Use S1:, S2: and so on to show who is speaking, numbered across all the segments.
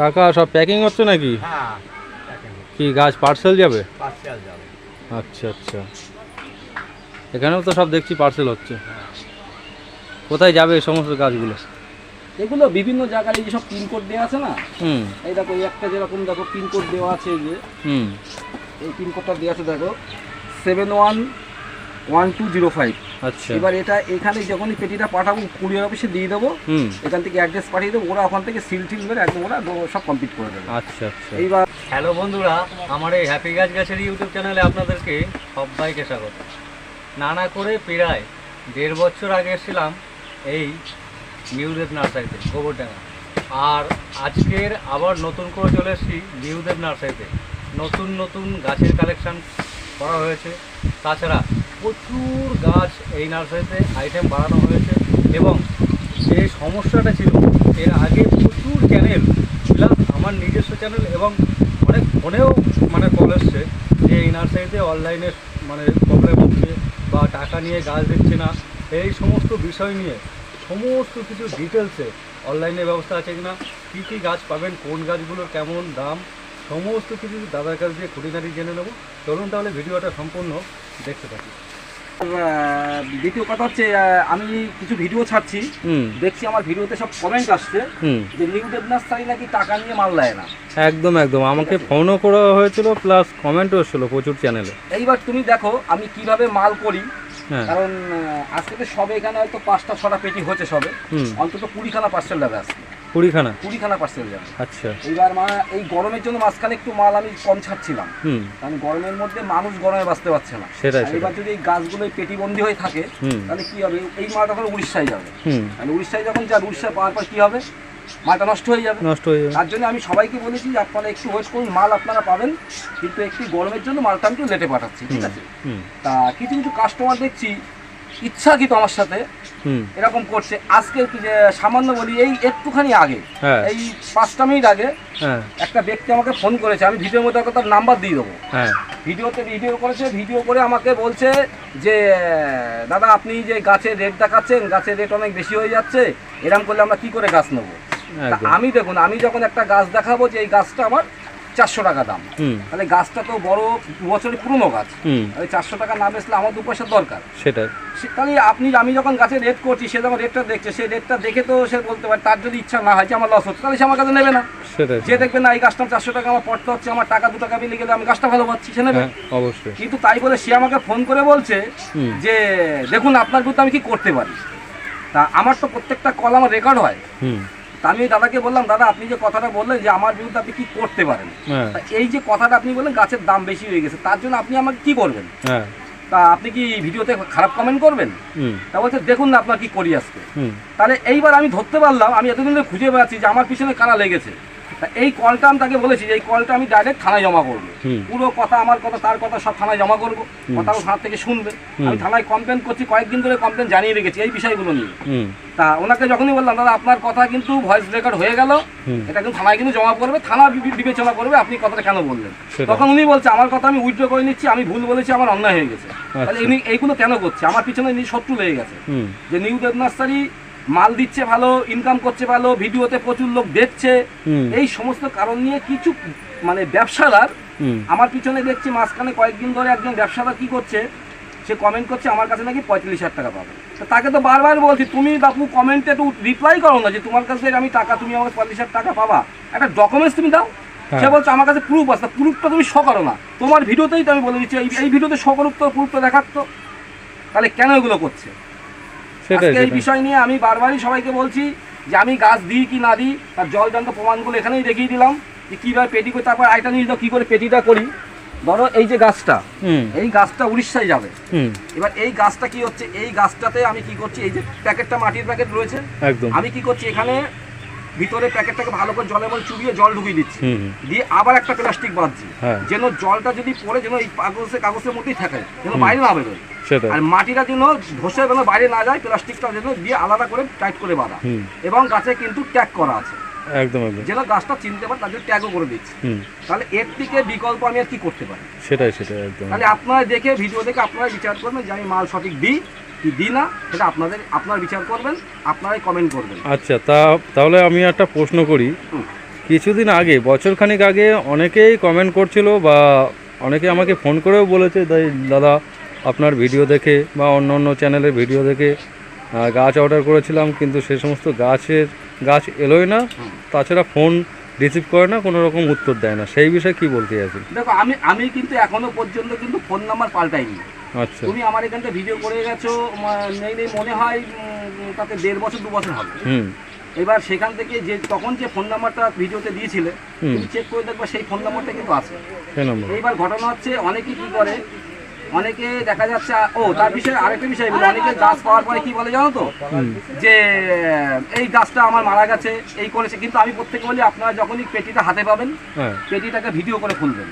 S1: কাকা সব প্যাকিং হচ্ছে নাকি?
S2: হ্যাঁ
S1: কি গাছ পার্সেল যাবে?
S2: পার্সেল যাবে।
S1: আচ্ছা আচ্ছা। এখানেও তো সব দেখছি পার্সেল হচ্ছে। কোথায় যাবে এই সমস্ত গাছগুলো?
S3: এগুলো বিভিন্ন জায়গায় এই সব পিনকোড দেওয়া আছে না?
S1: হুম।
S3: এই দেখো এই একটা যেরকম দেখো পিনকোড দেওয়া আছে এই যে।
S1: হুম।
S3: এই পিনকোডটা দেওয়া আছে দেখো। Seven one one two zero five
S1: আচ্ছা।
S3: এবার এটা এখানে যখনই পেটিটা পাঠাবো কুরিয়ার অফিসে দিয়ে দেবো
S1: হুম।
S3: এখান থেকে অ্যাড্রেস পাঠিয়ে দেবো ওরা ওখান থেকে সিল টিল মেরে একদম ওরা সব কমপ্লিট করে দেবে।
S1: আচ্ছা আচ্ছা।
S3: এইবার
S2: হ্যালো বন্ধুরা আমার এই হ্যাপি গাছ গাছের ইউটিউব চ্যানেলে আপনাদেরকে সবাইকে স্বাগত। নানা করে প্রায় দেড় বছর আগে এসেছিলাম এই নিউদেব নার্সারিতে গোবরডাঙ্গা। আর আজকের আবার নতুন করে চলে এসেছি নিউদেব নার্সারিতে নতুন নতুন গাছের কালেকশন করা হয়েছে। তাছাড়া প্রচুর গাছ এই নার্সারিতে আইটেম বাড়ানো হয়েছে এবং যে সমস্যাটা ছিল, এর আগে প্রচুর চ্যানেল প্লাস আমার নিজস্ব চ্যানেল এবং অনেক ফোনেও মানে কল এসছে যে এই নার্সারিতে অনলাইনে মানে প্রবলেম হচ্ছে বা টাকা নিয়ে গাছ দিচ্ছে না। এই সমস্ত বিষয় নিয়ে সমস্ত কিছু ডিটেলসে অনলাইনে ব্যবস্থা আছে কিনা, কী কী গাছ পাবেন, কোন গাছগুলোর কেমন দাম, সমস্ত কিছু দাদার কাছ দিয়ে খুঁটিনাটি জেনে নেব। চলুন তাহলে ভিডিওটা সম্পূর্ণ দেখতে থাকি
S3: দ্বিতীয় কথা হচ্ছে আমি কিছু ভিডিও ছাড়ছি।
S1: হুম।
S3: দেখছি আমার ভিডিওতে সব কমেন্ট আসছে যে নিউ দেবনার্সারি নাকি টাকা নিয়ে মাল দেয় না।
S1: একদম একদম। আমাকে ফোনও করা হয়েছিল প্লাস কমেন্টও এসেছিল প্রচুর চ্যানেলে
S3: এইবার তুমি দেখো আমি কীভাবে মাল করি।
S1: হ্যাঁ।
S3: কারণ আজকে তো সবে এখানে হয়তো পাঁচটা ছটা পেটি হচ্ছে সবে। অন্তত কুড়িখানা পার্সেল যাবে আজকে
S1: কুড়িখানা?
S3: কুড়িখানা পার্সেল যাবে।
S1: আচ্ছা।
S3: এইবার মা এই গরমের জন্য মাঝখানে একটু মাল আমি কম ছাড়ছিলাম। কারণ গরমের মধ্যে মানুষ গরমে বাঁচতে পারছে না।
S1: সেটাই
S3: এবার যদি এই গাছগুলো পেটিবন্দি হয়ে থাকে তাহলে কি হবে? এই মালটা তাহলে উড়িষ্যায় যাবে। আর উড়িষ্যায় যখন যাবে উড়িষ্যায় পাওয়ার পর কি হবে? মালটা নষ্ট হয়ে যাবে।
S1: নষ্ট হয়ে যাবে।
S3: তার জন্য আমি সবাইকে বলেছি যে আপনারা একটু ওয়েট করুন মাল আপনারা পাবেন কিন্তু একটু গরমের জন্য মালটা আমি একটু লেটে পাঠাচ্ছি ঠিক আছে? তা কিছু কিছু কাস্টমার দেখছি ইচ্ছাকৃত আমার সাথে। এরকম করছে। আজকে সামান্য বলি এই একটুখানি আগে
S1: হ্যাঁ।
S3: এই পাঁচটা মিনিট আগে
S1: হ্যাঁ।
S3: একটা ব্যক্তি আমাকে ফোন করেছে। আমি ভিডিওর মধ্যে তার নাম্বার দিয়ে দেবো।
S1: হ্যাঁ।
S3: ভিডিওতে ভিডিও করেছে ভিডিও করে আমাকে বলছে যে দাদা আপনি যে গাছের রেট দেখাচ্ছেন গাছের রেট অনেক বেশি হয়ে যাচ্ছে। এরকম করলে আমরা কি করে গাছ নেব? আমি দেখুন আমি যখন একটা গাছ দেখাবো যে এই গাছটা আমার চারশো টাকা দাম। তাহলে গাছটা তো বড় দু বছরের পুরনো গাছ। তাহলে চারশো টাকা না বেচলে আমার দু পয়সার দরকার।
S1: সেটাই।
S3: তাহলে আপনি আমি যখন গাছের রেট করছি সে যখন রেটটা দেখছে সেই রেটটা দেখে তো সে বলতে পারে তার যদি ইচ্ছা না হয় যে আমার লস হচ্ছে তাহলে সে আমার কাছে নেবে না।
S1: সেটাই।
S3: যে দেখবে না এই গাছটা চারশো টাকা আমার পড়তে হচ্ছে আমার টাকা দু টাকা বিলে গেলে আমি গাছটা ভালো পাচ্ছি সে নেবে।
S1: হ্যাঁ অবশ্যই।
S3: কিন্তু তাই বলে সে আমাকে ফোন করে বলছে যে দেখুন আপনার বিরুদ্ধে আমি কি করতে পারি? তা আমার তো প্রত্যেকটা কল আমার রেকর্ড হয়। আমি দাদাকে বললাম দাদা আপনি যে কথাটা বললেন যে আমার বিরুদ্ধে আপনি কি করতে পারেন?
S1: হ্যাঁ।
S3: এই যে কথাটা আপনি বললেন গাছের দাম বেশি হয়ে গেছে তার জন্য আপনি আমাকে কি করবেন
S1: হ্যাঁ।
S3: তা আপনি কি ভিডিওতে খারাপ কমেন্ট করবেন?
S1: হুম।
S3: তা বলছে দেখুন না আপনার কি করি আজকে।
S1: হুম।
S3: তাহলে এইবার আমি ধরতে পারলাম আমি এতদিন ধরে খুঁজে বেড়াচ্ছি যে আমার পিছনে কারা লেগেছে। এই কলটা আমি তাকে বলেছি যে এই কলটা আমি ডাইরেক্ট থানায় জমা করব। পুরো কথা আমার কথা তার কথা সব থানায় জমা করব। কথাও থানা থেকে শুনবে। আমি থানায় কমপ্লেন করছি কয়েকদিন ধরে কমপ্লেন জানিয়ে রেখেছি এই বিষয়গুলো নিয়ে। তা ওনাকে যখনই বললাম দাদা আপনার কথা কিন্তু ভয়েস রেকর্ড হয়ে গেল। এটা কিন্তু থানায় কিন্তু জমা করবে থানা বিবেচনা করবে আপনি কথাটা কেন বললেন? তখন উনি বলছে আমার কথা আমি উইথড্র করে নিচ্ছি আমি ভুল বলেছি আমার অন্যায় হয়ে গেছে। তাহলে
S1: আচ্ছা।
S3: এইগুলো কেন করছে? আমার পিছনে শত্রু লেগে গেছে। যে নিউ দেব নার্সারি মাল দিচ্ছে ভালো ইনকাম করছে ভালো ভিডিওতে প্রচুর লোক দেখছে। এই সমস্ত কারণ নিয়ে কিছু মানে ব্যবসাদার আমার পিছনে দেখছি মাঝখানে কয়েকদিন ধরে একজন ব্যবসাদার কি করছে সে কমেন্ট করছে আমার কাছে নাকি পঁয়তাল্লিশ হাজার টাকা পাবে। তো তাকে তো বারবার বলছি তুমি বাপু কমেন্টে একটু রিপ্লাই করো না যে তোমার কাছে আমি টাকা তুমি আমাকে পঁয়ত্রিশ হাজার টাকা পাবা। একটা ডকুমেন্টস তুমি দাও।
S1: হ্যাঁ।
S3: সে বলছে আমার কাছে প্রুফ আছে। প্রুফটা তুমি শো করো না। তোমার ভিডিওতেই তো আমি বলে দিচ্ছি এই- ভিডিওতে শো করুক তো প্রুফটা দেখাতো তাহলে কেন এগুলো করছে? আজকে এই বিষয় নিয়ে আমি বারবারই সবাইকে বলছি যে আমি গাছ দিই কি না দিই তার জল যন্ত্র প্রমাণগুলো এখানেই দেখিয়ে দিলাম যে কীভাবে পেটি করে তারপর আইটা নিয়ে কি করে পেটিটা করি। ধরো এই যে গাছটা
S1: হুম।
S3: এই গাছটা উড়িষ্যায় যাবে।
S1: হুম।
S3: এবার এই গাছটা কি হচ্ছে এই গাছটাতে আমি কি করছি এই যে প্যাকেটটা মাটির প্যাকেট রয়েছে আমি কি করছি এখানে ভিতরে প্যাকেটটাকে ভালো করে জলের মধ্যে চুবিয়ে জল ঢুকিয়ে দিচ্ছি। দিয়ে আবার একটা প্লাস্টিক বাঁধছি।
S1: হ্যাঁ।
S3: যেন জলটা যদি পরে যেন এই কাগজে কাগজের মধ্যেই থাকে যেন বাইরে না বেরোয়। আর মাটিটা যেন ধসে যেন বাইরে না যায় প্লাস্টিকটা যেন দিয়ে আলাদা করে টাইট করে বাঁধা। এবং গাছে কিন্তু ট্যাগ করা আছে।
S1: একদম একদম।
S3: যেন গাছটা চিনতে পারে তার জন্য ট্যাগও করে দিচ্ছি। তাহলে এর থেকে বিকল্প আমি আর কি করতে পারি?
S1: সেটাই সেটাই একদম।
S3: তাহলে আপনারা দেখে ভিডিও দেখে আপনারা বিচার করবেন যে আমি মাল সঠিক দিই কি দিই না সেটা আপনাদের আপনারা বিচার করবেন আপনারাই কমেন্ট করবেন।
S1: আচ্ছা তা তাহলে আমি একটা প্রশ্ন করি। কিছুদিন আগে বছরখানেক আগে অনেকেই কমেন্ট করছিল বা অনেকে আমাকে ফোন করেও বলেছে দাদা আপনার ভিডিও দেখে বা অন্য অন্য চ্যানেলের ভিডিও দেখে গাছ অর্ডার করেছিলাম কিন্তু সে সমস্ত গাছের গাছ এলোই না তাছাড়া ফোন রিসিভ করে না কোনো রকম উত্তর দেয় না। সেই বিষয়ে কি বলতে আছি
S3: দেখো আমি আমি কিন্তু এখনও পর্যন্ত কিন্তু ফোন নাম্বার পাল্টাইনি।
S1: আচ্ছা।
S3: তুমি আমার এখানটা ভিডিও করে গেছো নেই নেই মনে হয় তাতে দেড় বছর দু বছর হবে।
S1: হুম।
S3: এবার সেখান থেকে যে তখন যে ফোন নাম্বারটা ভিডিওতে দিয়েছিলে। তুমি চেক করে দেখবে সেই ফোন নাম্বারটা কিন্তু আছে। এইবার ঘটনা হচ্ছে অনেকে কি করে অনেকে দেখা যাচ্ছে ও তার বিষয়ে আরেকটা বিষয় বলি। অনেকে গাছ পাওয়ার পরে কি বলে জানো তো? যে এই গাছটা আমার মারা গেছে এই করেছে। কিন্তু আমি প্রত্যেকে বলি আপনারা যখনই পেটিটা হাতে পাবেন
S1: হ্যাঁ।
S3: পেটিটাকে ভিডিও করে খুলবেন।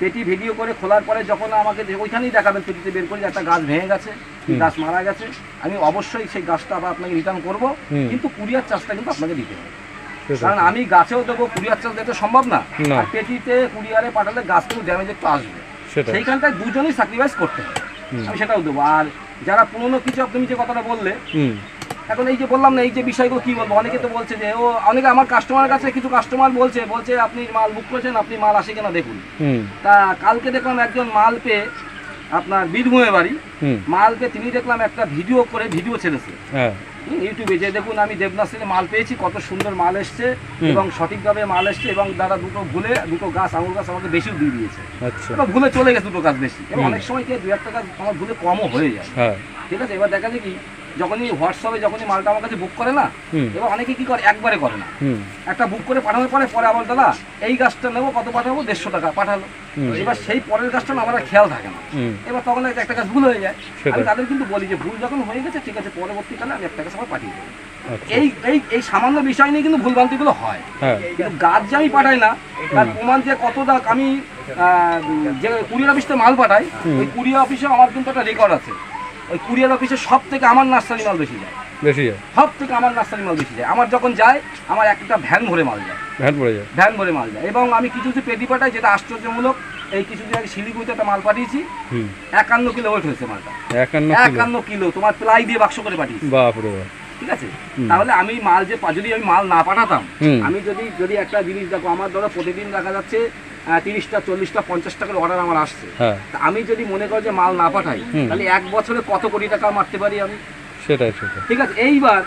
S3: পেটি ভিডিও করে খোলার পরে যখন আমাকে ওইখানেই দেখাবেন পেটিতে বের করে একটা গাছ ভেঙে গেছে গাছ মারা গেছে আমি অবশ্যই সেই গাছটা আবার আপনাকে রিটার্ন করব। কিন্তু কুরিয়ার চার্জটা কিন্তু আপনাকে দিতে হবে। কারণ আমি গাছেও দেবো কুরিয়ার চার্জ দিতে সম্ভব না। আর পেটিতে কুরিয়ারে পাঠালে গাছ কিন্তু ড্যামেজ একটু আসবে। সেইখানটায় দুজনেই স্যাক্রিফাইস করতে আমি সেটাও দেবো। আর যারা পুরনো কিছু তুমি যে কথাটা বললে এখন এই যে বললাম না এই যে বিষয়গুলো কি বলব? অনেকে তো বলছে যে ও অনেকে আমার কাস্টমারের কাছে কিছু কাস্টমার বলছে বলছে আপনি মাল বুক করেছেন আপনি মাল আসে কিনা দেখুন। তা কালকে দেখলাম একজন মাল পেয়ে আপনার বীরভূমে বাড়ি। মালকে তিনি দেখলাম একটা ভিডিও করে ভিডিও ছেড়েছে।
S1: হ্যাঁ।
S3: ইউটিউবে যে দেখুন আমি দেবনাথ থেকে মাল পেয়েছি কত সুন্দর মাল এসছে। এবং সঠিকভাবে মাল এসছে এবং দাদা দুটো ভুলে দুটো গাছ আঙুল গাছ আমাকে বেশিও দিয়ে দিয়েছে।
S1: আচ্ছা।
S3: ভুলে চলে গেছে দুটো গাছ বেশি। এবং অনেক সময় কি দু একটা গাছ আমার ভুলে কমও হয়ে যায়।
S1: হ্যাঁ।
S3: ঠিক আছে এবার দেখা যায় কি যখনই হোয়াটসঅ্যাপে যখনই মালটা আমার কাছে বুক করে না এবার অনেকে কি করে? একবারে করে না। একটা বুক করে পাঠানোর পরে পরে আবার দাদা এই গাছটা নেব কত পাঠাবো? দেড়শো টাকা পাঠালো। এবার সেই পরের গাছটা আমার খেয়াল থাকে না। এবার তখন একটা গাছ ভুল হয়ে যায়। আমি তাদের কিন্তু বলি যে ভুল যখন হয়ে গেছে ঠিক আছে পরবর্তীকালে আমি একটা গাছ আবার পাঠিয়ে দেবো।
S1: আচ্ছা।
S3: এই এই এই সামান্য বিষয় নিয়ে কিন্তু ভুলভ্রান্তিগুলো হয়।
S1: হ্যাঁ।
S3: কিন্তু গাছ যে আমি পাঠাই না তার প্রমাণ যে কতটা আমি আহ, যে কুরিয়ার অফিসে মাল পাঠাই। ওই কুরিয়ার অফিসে আমার কিন্তু একটা রেকর্ড আছে। ওই কুরিয়ার অফিসে সব থেকে আমার নার্সারি মাল বেশি যায়।
S1: বেশি যায়?
S3: সব থেকে আমার নার্সারি মাল বেশি যায়। আমার যখন যায় আমার একটা ভ্যান ভরে মাল যায়।
S1: ভ্যাট পড়ে যায়?
S3: ভ্যান ভরে মাল যায়। এবং আমি কিছু কিছু পেটি পাঠাই যেটা আশ্চর্যমূলক এই কিছুদিন আগে শিলিগুড়িতে একটা মাল পাঠিয়েছি
S1: হুম।
S3: একান্ন কিলো ওয়েট হয়েছে মালটা।
S1: একান্ন কিলো?
S3: তোমার প্লাই দিয়ে বাক্স করে পাঠিয়েছি।
S1: বাপরে বাপ।
S3: ঠিক আছে। তাহলে আমি মাল যে যদি আমি মাল না পাঠাতাম আমি যদি যদি একটা জিনিস দেখো আমার ধরো প্রতিদিন দেখা যাচ্ছে তিরিশটা চল্লিশটা পঞ্চাশটা করে অর্ডার আমার আসছে।
S1: হ্যাঁ।
S3: আমি যদি মনে করো যে মাল না পাঠাই। তাহলে এক বছরে কত কোটি টাকা মারতে পারি আমি?
S1: সেটাই সেটাই।
S3: ঠিক আছে এইবার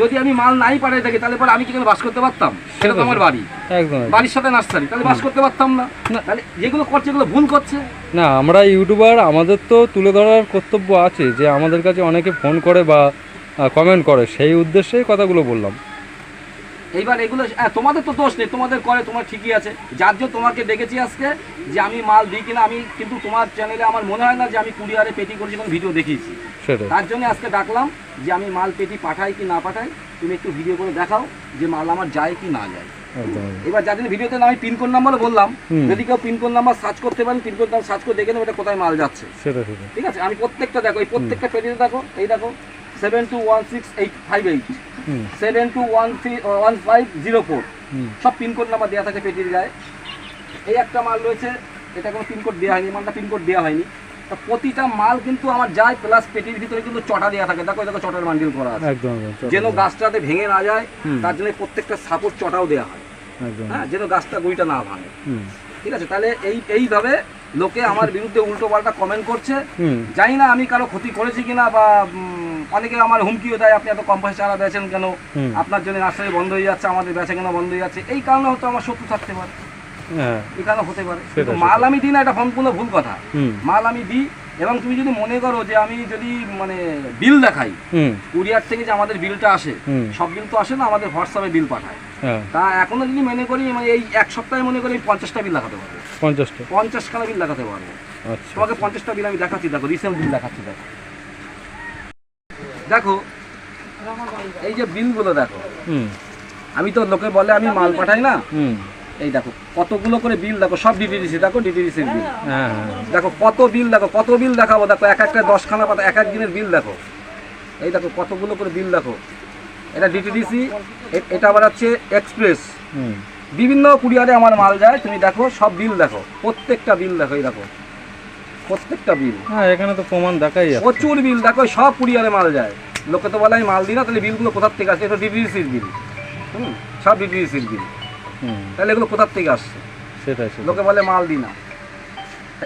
S3: যদি আমি মাল নাই পাঠাই থাকি তাহলে পরে আমি কি করে বাস করতে পারতাম? সেটা তো আমার বাড়ি।
S1: একদম।
S3: বাড়ির সাথে নার্সারি তাহলে বাস করতে পারতাম না।
S1: না।
S3: তাহলে যেগুলো করছে এগুলো ভুল করছে?
S1: না আমরা ইউটিউবার আমাদের তো তুলে ধরার কর্তব্য আছে যে আমাদের কাছে অনেকে ফোন করে বা কমেন্ট করে। সেই উদ্দেশ্যেই কথাগুলো বললাম।
S3: এইবার এগুলো হ্যাঁ, তোমাদের তো দোষ নেই তোমাদের করে তোমার ঠিকই আছে। যার জন্য তোমাকে ডেকেছি আজকে যে আমি মাল দিই কিনা আমি কিন্তু তোমার চ্যানেলে আমার মনে হয় না যে আমি কুরিয়ারে পেটি করেছি কোনো ভিডিও দেখিয়েছি। তার জন্য আজকে ডাকলাম যে আমি মাল পেটি পাঠাই কি না পাঠাই তুমি একটু ভিডিও করে দেখাও যে মাল আমার যায় কি না যায়। এবার যাদের ভিডিওতে আমি পিনকোড নাম্বারও বললাম। যদি কেউ পিনকোড নাম্বার সার্চ করতে পারেন পিনকোড নাম্বার সার্চ করে দেখে নেবে এটা কোথায় মাল যাচ্ছে। ঠিক আছে? আমি প্রত্যেকটা দেখো এই প্রত্যেকটা পেটিতে দেখো এই দেখো। Seven two one six eight five eight seven two one three one five zero four সব পিনকোড নাম্বার দেওয়া থাকে পেটির গায়ে। এই একটা মাল রয়েছে এটা কোনো পিনকোড দেওয়া হয়নি মালটা পিনকোড দেওয়া হয়নি। তা প্রতিটা মাল কিন্তু আমার যায় প্লাস পেটির ভিতরে কিন্তু চটা দেওয়া থাকে। দেখো চটার করা আছে। যেন গাছটাতে ভেঙে না যায় তার জন্য প্রত্যেকটা সাপোর্ট চটাও দেওয়া হয়। হ্যাঁ যেন গাছটা গুইটা না ভাঙে। ঠিক আছে তাহলে এই এইভাবে লোকে আমার বিরুদ্ধে উল্টো পাল্টা কমেন্ট করছে। জানি না আমি কারও ক্ষতি করেছি কিনা বা অনেকে আমার হুমকিও দেয় আপনি এত কম পয়সা চারা বেচেন কেন? আপনার জন্য নার্সারি বন্ধ হয়ে যাচ্ছে আমাদের বেচা কেনা বন্ধ হয়ে যাচ্ছে। এই কারণে হয়তো আমার শত্রু থাকতে পারে।
S1: হ্যাঁ।
S3: এই কারণে হতে পারে। মাল আমি দিই না এটা সম্পূর্ণ ভুল কথা। মাল আমি দিই এবং তুমি যদি মনে করো যে আমি যদি মানে বিল দেখাই কুরিয়ার থেকে যে আমাদের বিলটা আসে সব বিল তো আসে না আমাদের হোয়াটসঅ্যাপে বিল পাঠায়।
S1: হ্যাঁ।
S3: তা এখনও যদি মনে করি মানে এই এক সপ্তাহে মনে করি আমি পঞ্চাশটা বিল দেখাতে পারব।
S1: পঞ্চাশটা?
S3: পঞ্চাশ খানা বিল দেখাতে পারব।
S1: আচ্ছা।
S3: তোমাকে পঞ্চাশটা বিল আমি দেখাচ্ছি দেখো রিসেন্ট বিল দেখাচ্ছি দেখো। দেখো এই যে বিলগুলো দেখো
S1: হুম।
S3: আমি তো লোকে বলে আমি মাল পাঠাই না। এই দেখো কতগুলো করে বিল দেখো সব ডিটিডিসি দেখো ডিটিডিসির বিল।
S1: হ্যাঁ হ্যাঁ
S3: দেখো কত বিল দেখো কত বিল দেখাবো দেখো এক একটা দশখানা পাতা এক এক দিনের বিল দেখো। এই দেখো কতগুলো করে বিল দেখো। এটা ডিটিডিসি এটা আবার হচ্ছে এক্সপ্রেস বিভিন্ন কুরিয়ারে আমার মাল যায় তুমি দেখো সব বিল দেখো প্রত্যেকটা বিল দেখো এই দেখো। প্রত্যেকটা বিল।
S1: হ্যাঁ এখানে তো প্রমাণ দেখাই যাচ্ছে।
S3: প্রচুর বিল দেখো সব কুরিয়ারে মাল যায়। লোকে তো বলে আমি মাল দিই না তাহলে বিলগুলো কোথার থেকে আসে? এটা ডিটিডিসির বিল। হুম সব ডিটিডিসির বিল।
S1: হুম।
S3: তাহলে এগুলো কোথার থেকে আসছে?
S1: সেটাই
S3: লোকে বলে মাল দিই না।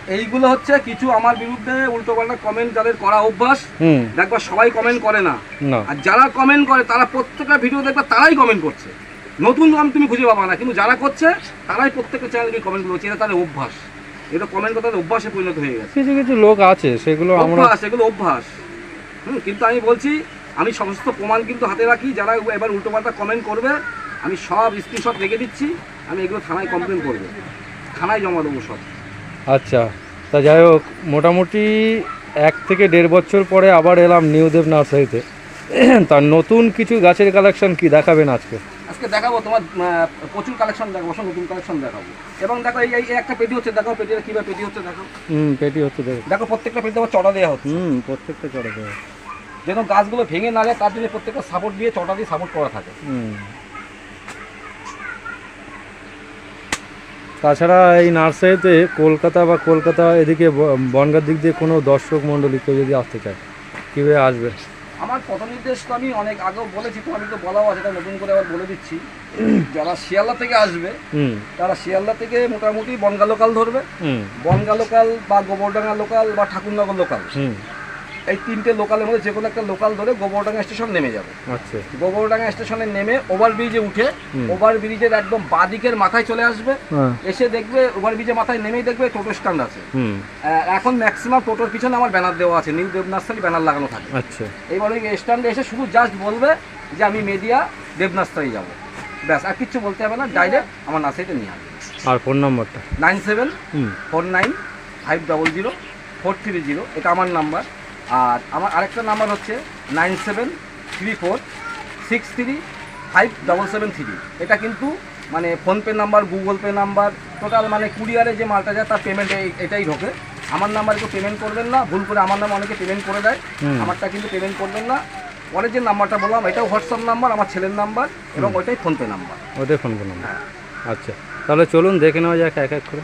S3: এইগুলো হচ্ছে কিছু আমার বিরুদ্ধে উল্টো পাল্টা কমেন্ট যাদের করা অভ্যাস
S1: হুম।
S3: দেখবা সবাই কমেন্ট করে না।
S1: না।
S3: আর যারা কমেন্ট করে তারা প্রত্যেকটা ভিডিও দেখবা তারাই কমেন্ট করছে। নতুন নাম তুমি খুঁজে পাবা না কিন্তু যারা করছে তারাই প্রত্যেকটা চ্যানেলকে কমেন্ট করছে এটা তাদের অভ্যাস। এটা কমেন্ট করতে অভ্যাসে পরিণত হয়ে গেছে।
S1: কিছু কিছু লোক আছে সেগুলো আমরা
S3: অভ্যাস এগুলো অভ্যাস। হুম কিন্তু আমি বলছি আমি সমস্ত প্রমাণ কিন্তু হাতে রাখি যারা এবার উল্টোপাল্টা কমেন্ট করবে আমি সব স্ক্রিনশট রেখে দিচ্ছি আমি এগুলো থানায় কমপ্লেন করব। থানায় জমা দেবো সব।
S1: আচ্ছা তা যাই হোক মোটামুটি এক থেকে দেড় বছর পরে আবার এলাম নিউদেব নার্সারিতে। তার নতুন কিছু গাছের কালেকশন কি দেখাবেন আজকে?
S3: আজকে দেখাবো তোমার প্রচুর কালেকশন দেখাবো সব নতুন কালেকশন দেখাবো। এবং দেখো এই একটা পেটি হচ্ছে দেখো পেটিটা কীভাবে পেটি হচ্ছে দেখো।
S1: হুম পেটি হচ্ছে দেখো।
S3: দেখো প্রত্যেকটা পেটি আবার চড়া দেওয়া হচ্ছে।
S1: হুম প্রত্যেকটা করে দেবে
S3: যেন গাছগুলো ভেঙে না যায় তার জন্য প্রত্যেকটা সাপোর্ট দিয়ে চটা দিয়ে সাপোর্ট করা থাকে।
S1: হুম। তাছাড়া এই নার্সারিতে কলকাতা বা কলকাতা এদিকে বনগাঁর দিক দিয়ে কোনো দর্শক মণ্ডলী কেউ যদি আসতে চায় কীভাবে আসবে?
S3: আমার পথ নির্দেশ তো আমি অনেক আগেও বলেছি তো আমি তো বলাও আছে তাই নতুন করে আবার বলে দিচ্ছি। যারা শিয়ালদা থেকে আসবে তারা শিয়ালদা থেকে মোটামুটি বনগা লোকাল ধরবে। বনগা লোকাল বা গোবরডাঙ্গা লোকাল বা ঠাকুরনগর লোকাল। এই তিনটে লোকালের মধ্যে যে কোনো একটা লোকাল ধরে গোবরডাঙ্গা স্টেশন নেমে যাবে।
S1: আচ্ছা।
S3: গোবরডাঙ্গা স্টেশনে নেমে ওভারব্রিজে উঠে
S1: হুম।
S3: ওভারব্রিজের একদম বাদিকের মাথায় চলে আসবে।
S1: হ্যাঁ।
S3: এসে দেখবে ওভারব্রিজের মাথায় নেমেই দেখবে টোটো স্ট্যান্ড আছে। এখন ম্যাক্সিমাম টোটোর পিছনে আমার ব্যানার দেওয়া আছে নিউ দেব নার্সারি ব্যানার লাগানো থাকে।
S1: আচ্ছা।
S3: এইবার ওই স্ট্যান্ডে এসে শুধু জাস্ট বলবে যে আমি মেদিয়া দেব নার্সারি যাব। ব্যাস আর কিচ্ছু বলতে হবে না ডাইরেক্ট আমার নার্সারিতে নিয়ে আসবে।
S1: আর ফোন নম্বরটা
S3: nine seven
S1: hmm.
S3: Four nine five double zero four three zero এটা আমার নাম্বার আর আমার আরেকটা নাম্বার হচ্ছে nine seven three four six three five double seven three. এটা কিন্তু মানে PhonePe number Google Pay number total মানে কুরিয়ারে যে মালটা যায় তার পেমেন্ট এটাই ঢোকে। আমার নাম্বারে কেউ পেমেন্ট করবেন না ভুল করে আমার নামে অনেকে পেমেন্ট করে দেয়। আমারটা কিন্তু পেমেন্ট করবেন না। পরের যে নাম্বারটা বললাম এটাও হোয়াটসঅ্যাপ নাম্বার আমার ছেলের নাম্বার এবং ওইটাই ফোনপে নাম্বার।
S1: ওদের ফোন করুন আচ্ছা তাহলে চলুন দেখে নেওয়া যাক এক এক করে।